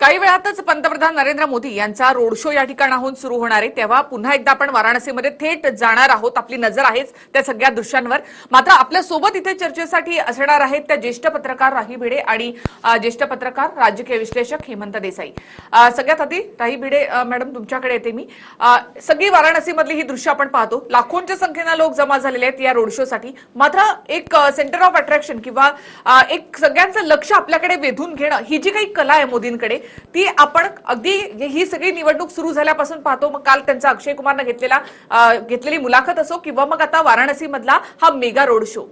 काही वेळातच पंतप्रधान नरेंद्र मोदी यांचा रोड शो या ठिकाणाहून सुरू होणार आहे. तेव्हा पुन्हा एकदा आपण वाराणसीमध्ये थेट जाणार आहोत. आपली नजर आहेच त्या सगळ्या दृश्यांवर. मात्र आपल्यासोबत इथे चर्चेसाठी असणार आहेत त्या ज्येष्ठ पत्रकार राही भिडे आणि ज्येष्ठ पत्रकार राजकीय विश्लेषक हेमंत देसाई. सगळ्यात आधी राही भिडे मॅडम तुमच्याकडे येते मी. सगळी वाराणसीमधली ही दृश्य आपण पाहतो. लाखोंच्या संख्येनं लोक जमा झालेले आहेत या रोड शोसाठी. मात्र एक सेंटर ऑफ अट्रॅक्शन किंवा एक सगळ्यांचं लक्ष आपल्याकडे वेधून घेणं ही जी काही कला आहे मोदींकडे ती आपण अगदी ही सगळी निवडणूक सुरू झाल्यापासून पाहतो. मग काल त्यांचा अक्षय कुमारनं घेतलेला घेतलेली मुलाखत असो किंवा मग आता वाराणसी मधला हा मेगा रोड शो.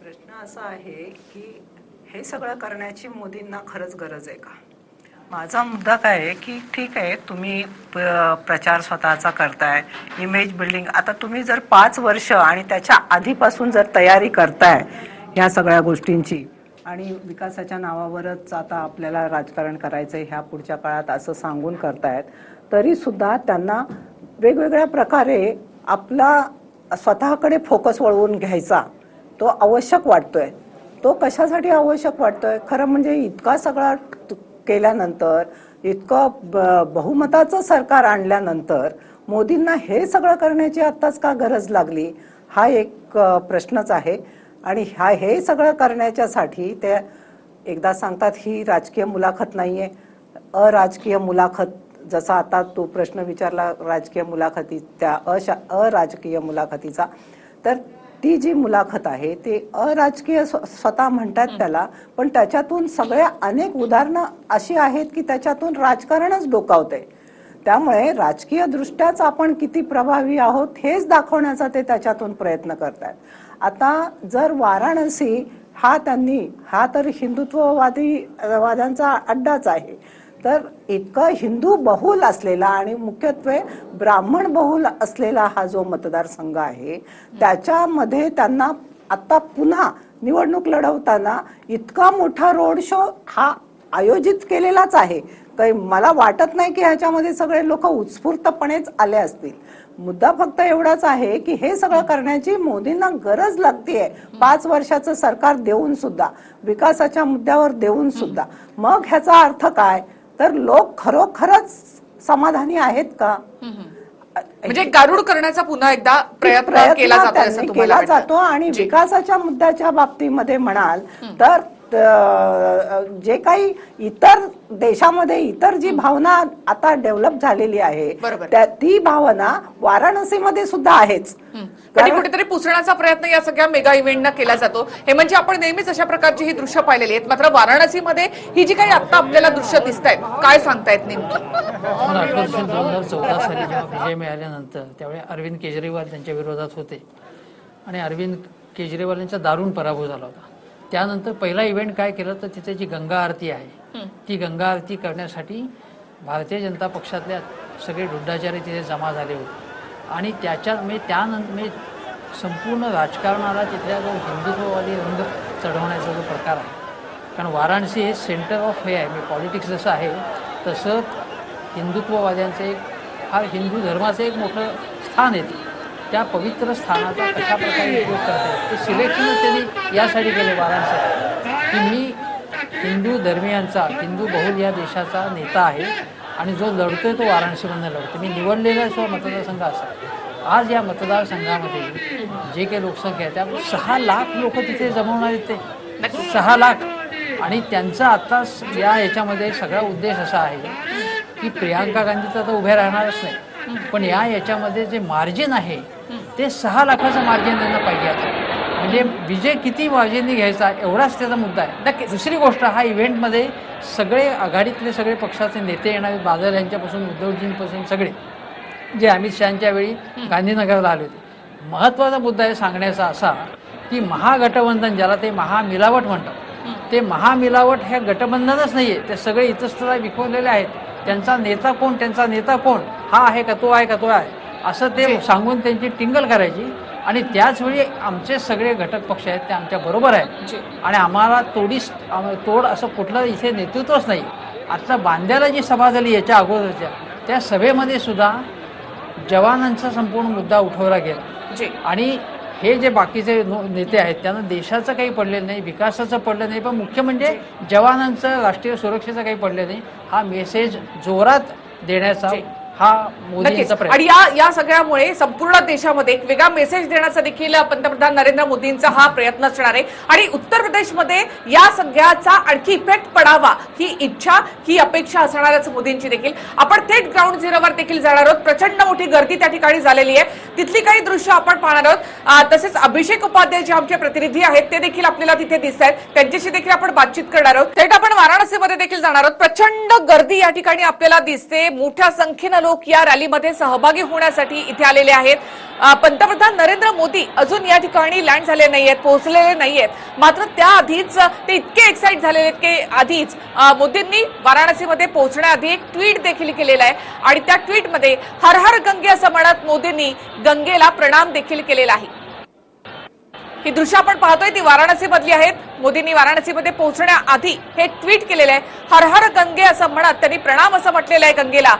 प्रश्न असा आहे की हे सगळं करण्याची मोदींना खरंच गरज आहे का? माझा मुद्दा काय आहे की ठीक आहे तुम्ही प्रचार स्वतःचा करताय इमेज बिल्डिंग आता तुम्ही जर पाच वर्ष आणि त्याच्या आधीपासून जर तयारी करताय ह्या सगळ्या गोष्टींची आणि विकासाच्या नावावरच आता आपल्याला राजकारण करायचं ह्या पुढच्या काळात असं सांगून करतायत. तरी सुद्धा त्यांना वेगवेगळ्या प्रकारे आपला स्वतःकडे फोकस वळवून घ्यायचा तो आवश्यक वाटतोय. तो कशासाठी आवश्यक वाटतोय? खरं म्हणजे इतका सगळा केल्यानंतर इतकं ब- बहुमताचं सरकार आणल्यानंतर मोदींना हे सगळं करण्याची आत्ताच का गरज लागली? हा एक प्रश्नच आहे. आणि ह्या हे सगळं करण्याच्यासाठी ते एकदा सांगतात ही राजकीय मुलाखत नाहीये. अराजकीय मुलाखत जसा आता तो प्रश्न विचारला राजकीय मुलाखती त्या अशा अराजकीय मुलाखतीचा तर ती जी मुलाखत आहे ती अराजकीय स्व- स्वतः म्हणतात त्याला पण त्याच्यातून सगळ्या अनेक उदाहरणं अशी आहेत की त्याच्यातून राजकारणच डोकावते त्यामुळे राजकीय दृष्ट्याच आपण किती प्रभावी आहोत हेच दाखवण्याचा ते त्याच्यातून प्रयत्न करतात आता जर वाराणसी हा त्यांनी हा तर हिंदुत्ववादी वाद्यांचा अड्डाच आहे. तर इतकं हिंदू बहुल असलेला आणि मुख्यत्वे ब्राह्मण बहुल असलेला हा जो मतदारसंघ आहे त्याच्यामध्ये त्यांना आता पुन्हा निवडणूक लढवताना इतका मोठा रोड शो हा आयोजित केलेलाच आहे. काही मला वाटत नाही की ह्याच्यामध्ये सगळे लोक उत्स्फूर्तपणेच आले असतील. मुद्दा फक्त एवढाच आहे की हे सगळं करण्याची मोदींना गरज लागतेय. पाच वर्षाचं सरकार देऊन सुद्धा विकासाच्या मुद्द्यावर देऊन सुद्धा. मग ह्याचा अर्थ काय? तर लोक खरोखरच समाधानी आहेत का? म्हणजे गारुड करण्याचा पुन्हा एकदा प्रयत्न केला जातो आणि. विकासाच्या मुद्द्याच्या बाबतीमध्ये म्हणाल तर जे काही इतर देशामध्ये इतर जी भावना आता डेव्हलप झालेली आहे ती भावना वाराणसीमध्ये सुद्धा आहेच. हं. कुठेतरी पुसण्याचा प्रयत्न या सगळ्या मेगा इव्हेंटनं केला जातो. हे म्हणजे आपण नेहमीच अशा प्रकारची ही दृश्य पाहिलेली आहेत. मात्र वाराणसीमध्ये ही जी काही आता आपल्याला दृश्य दिसत आहेत काय सांगतायत नेमकी? दोन हजार चौदा साली जेव्हा विजय मिळाल्यानंतर त्यावेळी अरविंद केजरीवाल त्यांच्या विरोधात होते. आणि अरविंद केजरीवाल यांचा दारुण पराभव झाला होता. त्यानंतर पहिला इव्हेंट काय केलं तर तिथे जी गंगा आरती आहे ती गंगा आरती करण्यासाठी भारतीय जनता पक्षातल्या सगळे डुड्डाचारी तिथे जमा झाले होते. आणि त्याच्या म्हणजे त्यानंतर म्हणजे संपूर्ण राजकारणाला तिथल्या जो हिंदुत्ववादी रंग चढवण्याचा जो प्रकार आहे कारण वाराणसी हे सेंटर ऑफ हे आहे म्हणजे पॉलिटिक्स जसं आहे तसं हिंदुत्ववाद्यांचं एक फार हिंदू धर्माचं एक मोठं स्थान येते त्या पवित्र स्थानाचा कशा प्रकारे उपयोग करतात ते सिलेक्शन त्यांनी यासाठी केले वाराणसी की मी हिंदू धर्मियांचा हिंदू बहुल या देशाचा नेता आहे आणि जो लढतो आहे तो वाराणसीमधनं लढतो मी निवडलेला जो मतदारसंघ असा. आज या मतदारसंघामध्ये जे काही लोकसंख्या आहे त्या सहा लाख लोक तिथे जमवणार येते ते. सहा लाख. आणि त्यांचा आत्ता या याच्यामध्ये सगळा उद्देश असा आहे की प्रियांका गांधी तर आता उभ्या राहणारच नाही. पण या याच्यामध्ये जे मार्जिन आहे ते सहा लाखाचं मार्जिन त्यांना पाहिजे आता. म्हणजे विजय किती मार्जिनने घ्यायचा एवढाच त्याचा मुद्दा आहे. नक्कीच. दुसरी गोष्ट हा इव्हेंटमध्ये सगळे आघाडीतले सगळे पक्षाचे नेते येणार बादल यांच्यापासून उद्धवजींपासून सगळे जे अमित शहाच्या वेळी गांधीनगरला आले होते. महत्त्वाचा मुद्दा आहे सांगण्याचा असा की महागठबंधन ज्याला ते महामिलावट म्हणतात ते महामिलावट हे गठबंधनच नाहीये. ते सगळे इतस्तरा विखुरलेले आहेत. त्यांचा नेता कोण त्यांचा नेता कोण? हा आहे का तो आहे का तो आहे? असं ते सांगून त्यांची टिंगल करायची. आणि त्याचवेळी आमचे सगळे घटक पक्ष आहेत ते आमच्या बरोबर आहेत. जी. आणि आम्हाला तोडीस तोड असं कुठलं इथे नेतृत्वच नाही. आता बांद्याला जी सभा झाली याच्या अगोदरच्या त्या सभेमध्ये सुद्धा जवानांचा संपूर्ण मुद्दा उठवला गेला. जी आणि हे जे बाकीचे नो- नेते आहेत त्यांना देशाचं काही पडलेलं नाही विकासाचं पडलं नाही पण मुख्य म्हणजे जवानांचं राष्ट्रीय सुरक्षेचं काही पडलं नाही. हा मेसेज जोरात देण्याचा हा मोदींचा प्रयत्न. आणि या या सगळ्यामुळे संपूर्ण देशामध्ये एक वेगळा मेसेज देण्याचा देखील पंतप्रधान नरेंद्र मोदींचा हा प्रयत्न असणार आहे. आणि उत्तर प्रदेशमध्ये या सगळ्याचा आणखी इफेक्ट पडावा ही इच्छा ही अपेक्षा असणारच मोदींची देखील. आपण थेट ग्राउंड झिरोवर देखील जाणार आहोत. प्रचंड मोठी गर्दी त्या ठिकाणी झालेली आहे. तिथली काही दृश्य आपण पाहणार आहोत. तसेच अभिषेक उपाध्याय जे आमचे प्रतिनिधी आहेत ते देखील आपल्याला तिथे दिसत आहेत त्यांच्याशी देखील आपण बातचीत करणार आहोत. थेट आपण वाराणसीमध्ये देखील जाणार आहोत. प्रचंड गर्दी या ठिकाणी आपल्याला दिसते. मोठ्या संख्येनं लोक या रॅलीमध्ये सहभागी होण्यासाठी इथे आलेले आहेत. पंतप्रधान नरेंद्र मोदी अजून या ठिकाणी लँड झाले आहेत पोहोचलेले नाही आहेत मात्र त्याआधीच ते इतके एक्साइट झालेले आहेत की आधीच मोदींनी वाराणसीमध्ये पोहोचण्याआधी एक ट्विट देखील केलेलं आहे. आणि त्या ट्विटमध्ये हर हर गंगे असं म्हणत मोदींनी गंगेला प्रणाम देखील केलेला आहे. ही दृश्य आपण पाहतोय ती वाराणसी मधली आहेत. मोदींनी वाराणसीमध्ये पोहोचण्याआधी हे ट्विट केलेलं आहे. हर हर गंगे असं म्हणत त्यांनी प्रणाम असं म्हटलेलं आहे गंगेला.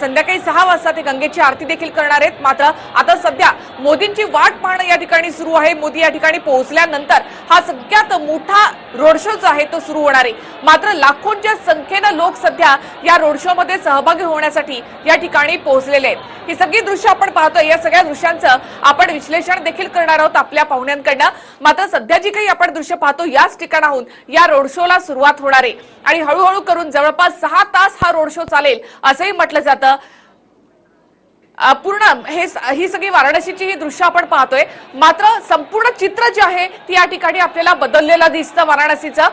संध्याकाळी सहा वाजता ते गंगेची आरती देखील करणार आहेत. मात्र आता सध्या मोदींची वाट पाहणं या ठिकाणी सुरू आहे. मोदी या ठिकाणी पोहोचल्यानंतर हा सगळ्यात मोठा रोड शो जो आहे तो सुरू होणार आहे. मात्र लाखोंच्या संख्येनं लोक सध्या या रोड शो मध्ये सहभागी होण्यासाठी या ठिकाणी पोहोचलेले आहेत. ही सगळी दृश्य आपण पाहतोय. या सगळ्या दृश्यांचं आपण विश्लेषण देखील करणार आहोत आपल्या पाहुण्यांकडनं. मात्र सध्या जी काही आपण दृश्य पाहतो याच ठिकाणाहून या रोड शोला सुरुवात होणार आहे. आणि हळूहळू करून जवळपास सहा तास हा रोड शो चालेल असंही म्हटलं जातं. पूर्ण हे ही सगळी वाराणसीची ही दृश्य आपण पाहतोय. मात्र संपूर्ण चित्र जे आहे ती या ठिकाणी आपल्याला बदललेलं दिसतं वाराणसीचं.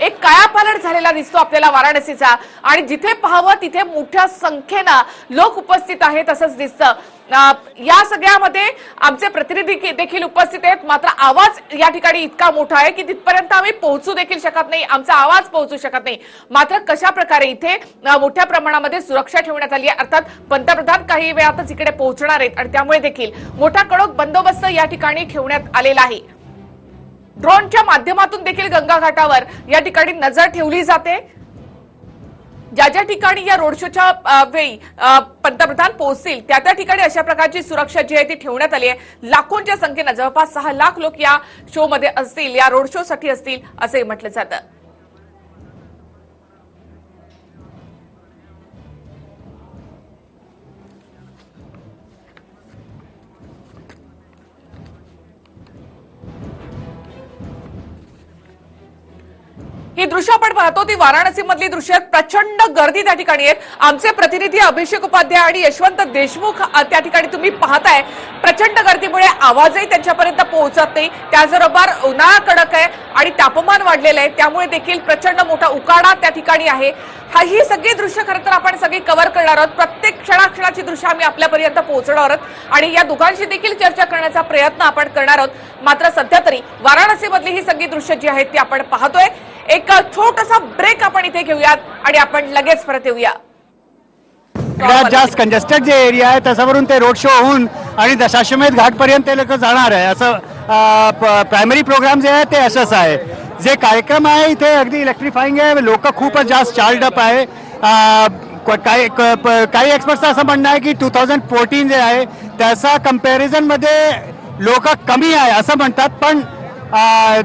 एक कायापालट झालेला दिसतो आपल्याला वाराणसीचा. आणि जिथे पाहावं तिथे मोठ्या संख्येनं लोक उपस्थित आहेत असंच दिसतं. या सगळ्यामध्ये आमचे प्रतिनिधी देखील उपस्थित आहेत. मात्र आवाज या ठिकाणी इतका मोठा आहे की तिथपर्यंत आम्ही पोहोचू देखील शकत नाही. आमचा आवाज पोहोचू शकत नाही. मात्र कशा प्रकारे इथे मोठ्या प्रमाणामध्ये सुरक्षा ठेवण्यात आली आहे? अर्थात पंतप्रधान काही वेळातच इकडे पोहोचणार आहेत आणि त्यामुळे देखील मोठा कडक बंदोबस्त या ठिकाणी ठेवण्यात आलेला आहे. ड्रोनच्या माध्यमातून देखील गंगा घाटावर या ठिकाणी नजर ठेवली जाते. ज्या ज्या ठिकाणी या रोड शोच्या वेळी पंतप्रधान पोहोचतील त्या त्या ठिकाणी अशा प्रकारची सुरक्षा जी आहे ती ठेवण्यात आली आहे. लाखोंच्या संख्येनं जवळपास सहा लाख लोक या शो मध्ये असतील या रोड शो साठी असतील असंही म्हटलं जातं. दृश्य आपण पाहतो ती वाराणसी मधली दृश्य आहेत. प्रचंड गर्दी त्या ठिकाणी आहेत आमचे प्रतिनिधी अभिषेक उपाध्याय आणि यशवंत देशमुख त्या ठिकाणी तुम्ही पाहताय. प्रचंड गर्दीमुळे आवाजही त्यांच्यापर्यंत पोहोचत नाही. त्याचबरोबर उन्हाळा कडक आहे आणि तापमान वाढलेलं आहे. त्यामुळे देखील प्रचंड मोठा उकाडा त्या ठिकाणी आहे. हा ही सगळी दृश्य खरं तर आपण सगळी कव्हर करणार आहोत. प्रत्येक क्षणाक्षणाची दृश्य आम्ही आपल्यापर्यंत पोहोचणार आहोत. आणि या दोघांशी देखील चर्चा करण्याचा प्रयत्न आपण करणार आहोत. मात्र सध्या तरी वाराणसीमधली ही सगळी दृश्य जी आहेत ती आपण पाहतोय. एक छोटासा ब्रेक आपण इथे घेऊयात आणि आपण लगेच परत येऊया. सगळ्यात जास्त कंजेस्टेड जे एरिया आहे त्याच्यावरून ते रोड शो होऊन आणि दशाश्वमेध घाटपर्यंत ते लोक जाणार आहे. असं प्रायमरी प्रोग्राम जे आहे ते असंच आहे. जे कार्यक्रम आहे इथे अगदी इलेक्ट्रिफाईंग आहे. लोक खूपच जास्त चार्ल्ड अप आहे. काही काही एक्सपर्टचं असं म्हणणं आहे की टू थाउजंड फोर्टीन जे आहे त्याचा कम्पॅरिझनमध्ये लोक कमी आहे असं म्हणतात. पण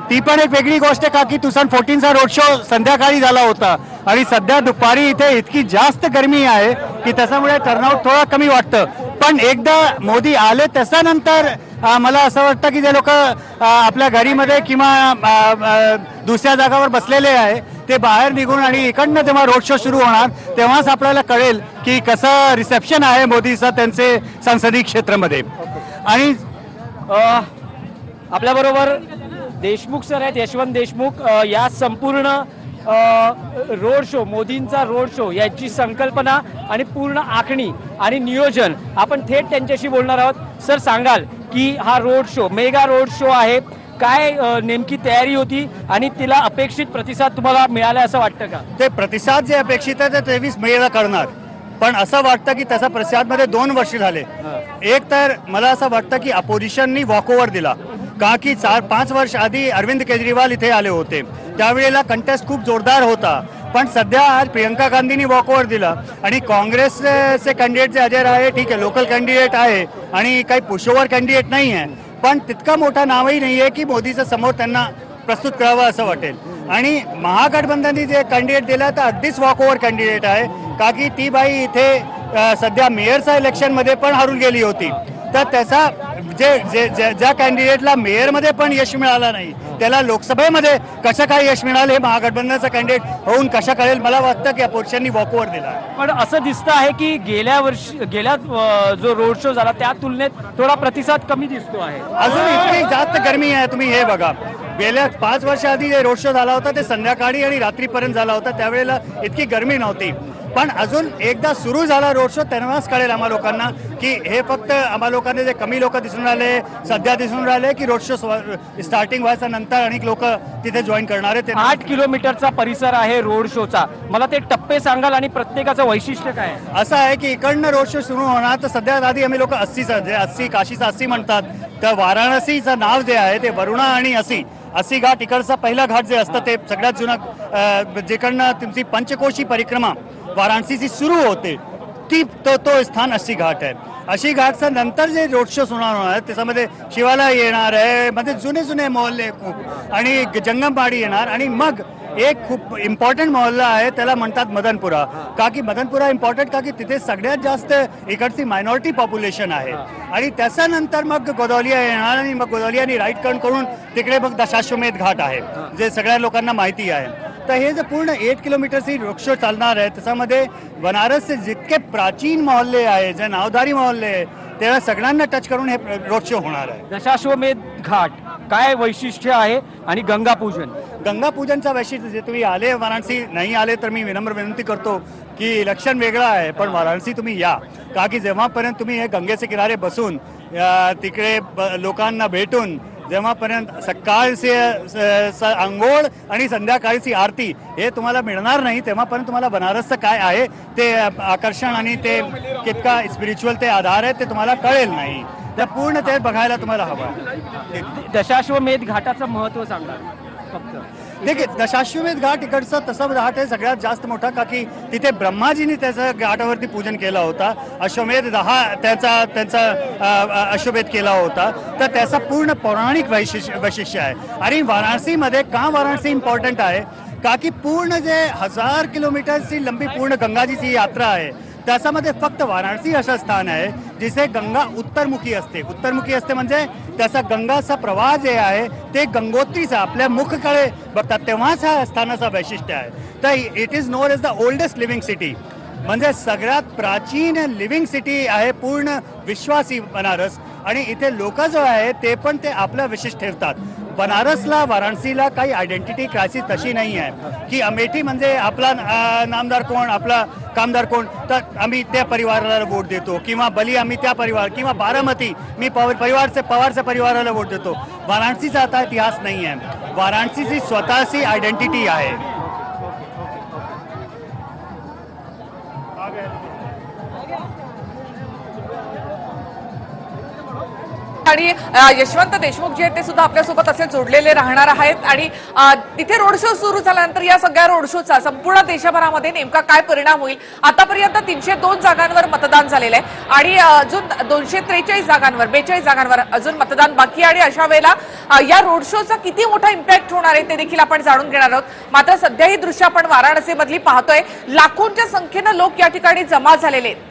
ती पण एक वेगळी गोष्ट आहे का की तुसन फोर्टीनचा रोड शो संध्याकाळी झाला होता. आणि सध्या दुपारी इथे इतकी जास्त गरमी आहे की त्याच्यामुळे टर्नआउट थोडा कमी वाटतं. पण एकदा मोदी आले त्याच्यानंतर मला असं वाटतं की जे लोक आपल्या घरीमध्ये किंवा दुसऱ्या जागावर बसलेले आहे ते बाहेर निघून आणि इकडनं जेव्हा रोड शो सुरू होणार तेव्हाच आपल्याला कळेल की कसं रिसेप्शन आहे मोदीचं त्यांचे संसदीय क्षेत्रामध्ये. आणि आपल्याबरोबर देशमुख सर आहेत यशवंत देशमुख या संपूर्ण रोड शो मोदींचा रोड शो याची संकल्पना आणि पूर्ण आखणी आणि नियोजन आपण थेट त्यांच्याशी बोलणार आहोत. सर सांगाल की हा road show mega road show आहे. काय नेमकी तयारी होती आणि तिला अपेक्षित प्रतिसाद तुम्हाला मिळाला असं वाटतं का? ते प्रतिसाद जे अपेक्षित आहे ते तेवीस मेला करणार. पण असं वाटतं की त्याचा प्रतिसादमध्ये दोन वर्ष झाले. एक तर मला असं वाटतं की अपोजिशननी वॉकओव्हर दिला. का की चार पाच वर्ष आधी अरविंद केजरीवाल इथे आले होते. त्यावेळेला कंटेस्ट खूप जोरदार होता. पण सध्या आज प्रियंका गांधींनी वॉकओव्हर दिला. आणि काँग्रेसचे कॅन्डिडेट जे अजय आहे ठीक आहे लोकल कॅन्डिडेट आहे आणि काही पुशोवर कॅन्डिडेट नाही आहे. पण तितका मोठा नावही नाही आहे की मोदीचं समोर त्यांना प्रस्तुत करावं असं वाटेल. आणि महागठबंधननी जे कॅन्डिडेट दिला तर अगदीच वॉकओव्हर कॅन्डिडेट आहे. का की ती बाई इथे सध्या मेयरच्या इलेक्शनमध्ये पण हरून गेली होती. तर त्याचा जे जे जे- ज्या कॅन्डिडेटला मेयरमध्ये पण यश मिळालं नाही त्याला लोकसभेमध्ये कसं काय यश मिळालं हे महागठबंधनचा कॅन्डिडेट होऊन कसं कळेल? मला वाटतं की या पुरुषांनी वॉक ओव्हर दिला. पण असं दिसतं आहे की गेल्या वर्षी गेल्या जो रोड शो झाला त्या तुलनेत थोडा प्रतिसाद कमी दिसतो आहे. अजून इतकी जास्त गरमी आहे तुम्ही हे बघा. गेल्या पाच वर्षाआधी जे रोड शो झाला होता ते संध्याकाळी आणि रात्रीपर्यंत झाला होता. त्यावेळेला इतकी गरमी नव्हती. पण अजून एकदा सुरू झाला रोड शो तेव्हाच कळेल आम्हा लोकांना की हे फक्त आम्हा लोकांना जे कमी लोक दिसून राहिले सध्या दिसून राहिले की रोड शो स्टार्टिंग व्हायच्या नंतर अनेक लोक तिथे जॉईन करणार आहेत. आठ किलोमीटरचा परिसर आहे रोड शोचा. मला ते टप्पे सांगाल आणि प्रत्येकाचं वैशिष्ट्य काय? असं आहे की इकडनं रोड शो सुरू होणार तर सध्यात आधी आम्ही लोक अस्सीचं जे अस्सी काशीचं अस्सी म्हणतात तर वाराणसीचं नाव जे आहे ते वरुणा आणि अस्सी. अस्सी घाट इकडचा पहिला घाट जे असतं ते सगळ्यात जुना जिकडनं तुमची पंचकोशी परिक्रमा वाराणसी से सुरू होते ती तो तो स्थान अशी घाट आहे अशी घाटचं नंतर जे रोड शोज होणार आहे त्याच्यामध्ये शिवाला येणार आहे म्हणजे जुने जुने मोहल्ले खूप आणि जंगमवाडी येणार आणि मग एक खूप इम्पॉर्टंट मोहल्ला आहे त्याला म्हणतात मदनपुरा. का की मदनपुरा इम्पॉर्टंट का की तिथे सगळ्यात जास्त इकडची मायनॉरिटी पॉप्युलेशन आहे. आणि त्याच्यानंतर मग गोदावलिया येणार आणि मग गोदवलियानी राईट टर्न करून तिकडे मग दशाश्वमेध घाट आहे जे सगळ्या लोकांना माहिती आहे. तर हे जे पूर्ण एट किलोमीटरची रोड चालणार आहे त्याच्यामध्ये बनारसचे जितके प्राचीन मोहल्ले आहे जे नावदारी मोहल्ले आहे त्या सगळ्यांना टच करून हे रोड शो होणार आहे. दशाश्वमेध घाट काय वैशिष्ट्य आहे आणि गंगा पूजन? गंगा पूजनचा वैशिष्ट्य जे तुम्ही आले वाराणसी नाही आले तर मी विनम्र विनंती करतो की इलेक्शन वेगळं आहे पण वाराणसी तुम्ही या. का की जेव्हापर्यंत तुम्ही हे गंगेचे किनारे बसून तिकडे लोकांना भेटून जेव्हापर्यंत सकाळचे स- स- आंघोळ आणि संध्याकाळची आरती हे तुम्हाला मिळणार नाही. तेव्हापर्यंत तुम्हाला बनारसचं काय आहे ते आकर्षण आणि ते कितका स्पिरिच्युअल ते आधार आहे ते तुम्हाला कळेल नाही. त्या पूर्ण ते बघायला तुम्हाला हवं दशाश्वमेध घाटाचं महत्त्व सांगणार देखील दशाश्वमेध घाट इकडचा तसा घाट आहे सगळ्यात जास्त मोठा का की तिथे ब्रह्माजीने त्याचं घाटावरती पूजन केलं होता अश्वमेध दहा त्याचा त्यांचा अश्वमेध केला होता. तर त्याचा पूर्ण पौराणिक वैशिष्ट्य वैशिष्ट्य आहे. आणि वाराणसीमध्ये का वाराणसी इम्पॉर्टंट आहे? का की पूर्ण जे हजार किलोमीटरची लंबी पूर्ण गंगाजीची यात्रा आहे त्याच्यामध्ये फक्त वाराणसी असं स्थान आहे जिथे गंगा उत्तरमुखी असते. उत्तरमुखी असते म्हणजे त्याचा गंगाचा प्रवाह जे आहे ते गंगोत्रीचा आपल्या मुखकडे बघतात तेव्हाच हा स्थानाचा वैशिष्ट्य आहे. तर it is known as the oldest living city म्हणजे सगळ्यात प्राचीन लिव्हिंग सिटी आहे पूर्ण विश्वासी बनारस. आणि इथे लोक जो आहे ते पण ते आपलं विशेष ठेवतात. बनारसला वाराणसीला काही आयडेंटिटी क्रायसिस तशी नाही आहे. की अमेठी म्हणजे आपला नामदार कोण आपला कामदार कोण तर आम्ही त्या परिवाराला वोट देतो. किंवा बली आम्ही त्या परिवार किंवा बारामती मी पव- परिवारचे पवारच्या परिवाराला वोट देतो. वाराणसीचा आता इतिहास नाही आहे. वाराणसीची स्वतःची आयडेंटिटी आहे. आणि यशवंत देशमुख जे आहेत ते सुद्धा आपल्यासोबत असे जोडलेले राहणार आहेत. आणि तिथे रोड शो सुरू झाल्यानंतर या सगळ्या रोड शोचा संपूर्ण देशभरामध्ये नेमका काय परिणाम होईल? आतापर्यंत तीनशे दोन जागांवर मतदान झालेलं आहे. आणि अजून दोनशे त्रेचाळीस जागांवर बेचाळीस जागांवर अजून मतदान बाकी आणि अशा वेळेला या रोड शोचा किती मोठा इम्पॅक्ट होणार आहे ते देखील आपण जाणून घेणार आहोत. मात्र सध्या ही दृश्य आपण वाराणसीमधली पाहतोय. लाखोंच्या संख्येनं लोक या ठिकाणी जमा झालेले आहेत.